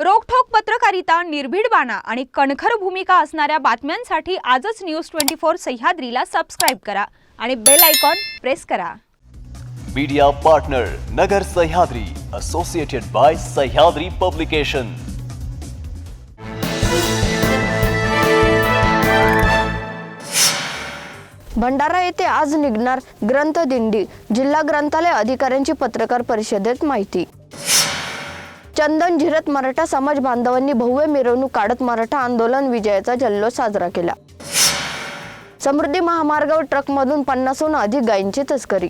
रोखठोक पत्रकारिता निर्भीड बाणा आणि कणखर भूमिका असणाऱ्या बातम्यांसाठी आजच न्यूज ट्वेंटी फोर सह्याद्रीला सबस्क्राईब करा आणि बेल आयकॉन प्रेस करा. Media partner Nagar Sahyadri associated by Sahyadri publication Bhandara येथे आज निघणार ग्रंथ दिंडी जिल्हा ग्रंथालय अधिकाऱ्यांची पत्रकार परिषदेत माहिती. चंदन झिरत मराठा समाज बांधवांनी भव्य मिरवणूक काढत मराठा आंदोलन विजयाचा जल्लोष साजरा केला. समृद्धी महामार्गावर ट्रकमधून पन्नासहून अधिक गायींची तस्करी.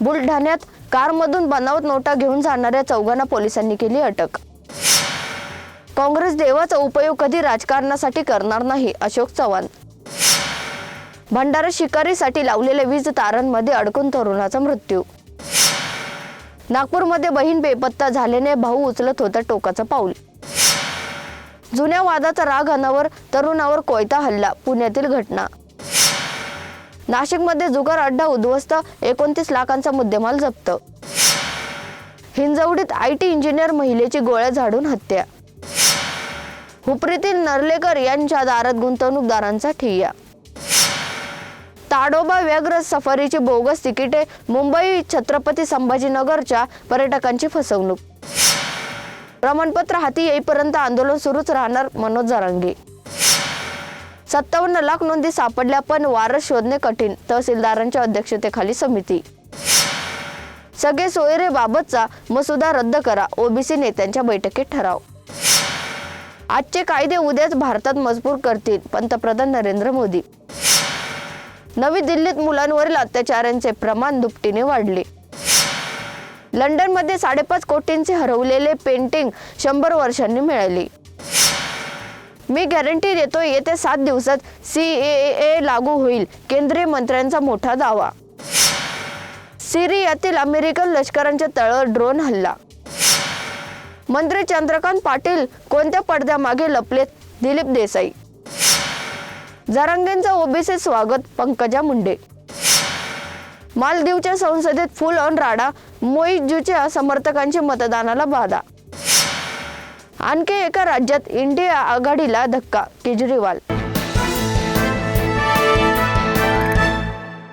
बुलढाण्यात कारमधून बनावट नोटा घेऊन जाणाऱ्या चौघांना पोलिसांनी केली अटक. काँग्रेस देवाचा उपयोग कधी राजकारणासाठी करणार नाही अशोक चव्हाण. भंडारा शिकारीसाठी लावलेल्या वीज तारांमध्ये अडकून तरुणाचा मृत्यू. नागपूरमध्ये बहीण बेपत्ता झाल्याने भाऊ उचलत होता टोकाचं पाऊल. जुन्या वादाचा राग अनावर तरुणावर कोयता हल्ला पुण्यातील घटना. नाशिकमध्ये जुगार अड्डा उद्ध्वस्त एकोणतीस लाखांचा मुद्देमाल जप्त. हिंजवडीत आय टी इंजिनियर महिलेची गोळ्या झाडून हत्या. हुपरीतील नर्लेकर यांच्या दारात गुंतवणूकदारांचा ठिय्या. ताडोबा व्याघ्र सफारीची बोगस तिकिटे मुंबई छत्रपती संभाजीनगरच्या पर्यटकांची फसवणूक. प्रमाणपत्र हाती येईपर्यंत आंदोलन सुरूच राहणार मनोज जरांगे. सत्तावन्न लाख नोंदी सापडल्या पण वारस शोधणे कठीण तहसीलदारांच्या अध्यक्षतेखाली समिती. सगळे सोयरे बाबतचा मसुदा रद्द करा ओबीसी नेत्यांच्या बैठकीत ठराव. आजचे कायदे उद्याच भारतात मजबूर करतील पंतप्रधान नरेंद्र मोदी. नवी दिल्लीत मुलांवरील अत्याचारांचे प्रमाण दुपटीने वाढले. लंडनमध्ये साडेपाच कोटींचे हरवलेले पेंटिंग शंभर वर्षांनी मिळाली. मी गॅरंटी देतो येत्या सात दिवसात सी ए लागू होईल केंद्रीय मंत्र्यांचा मोठा दावा. सिरियातील अमेरिकन लष्करांच्या तळ ड्रोन हल्ला. मंत्री चंद्रकांत पाटील कोणत्या पडद्यामागे लपलेत दिलीप देसाई. जरांगेंचं ओबीसी स्वागत पंकजा मुंडे. मालदीवच्या संसदेत फुल ऑन राडा मोईजूच्या समर्थकांची मतदानाला बाधा. आणखी एका राज्यात इंडिया आघाडीला धक्का केजरीवाल.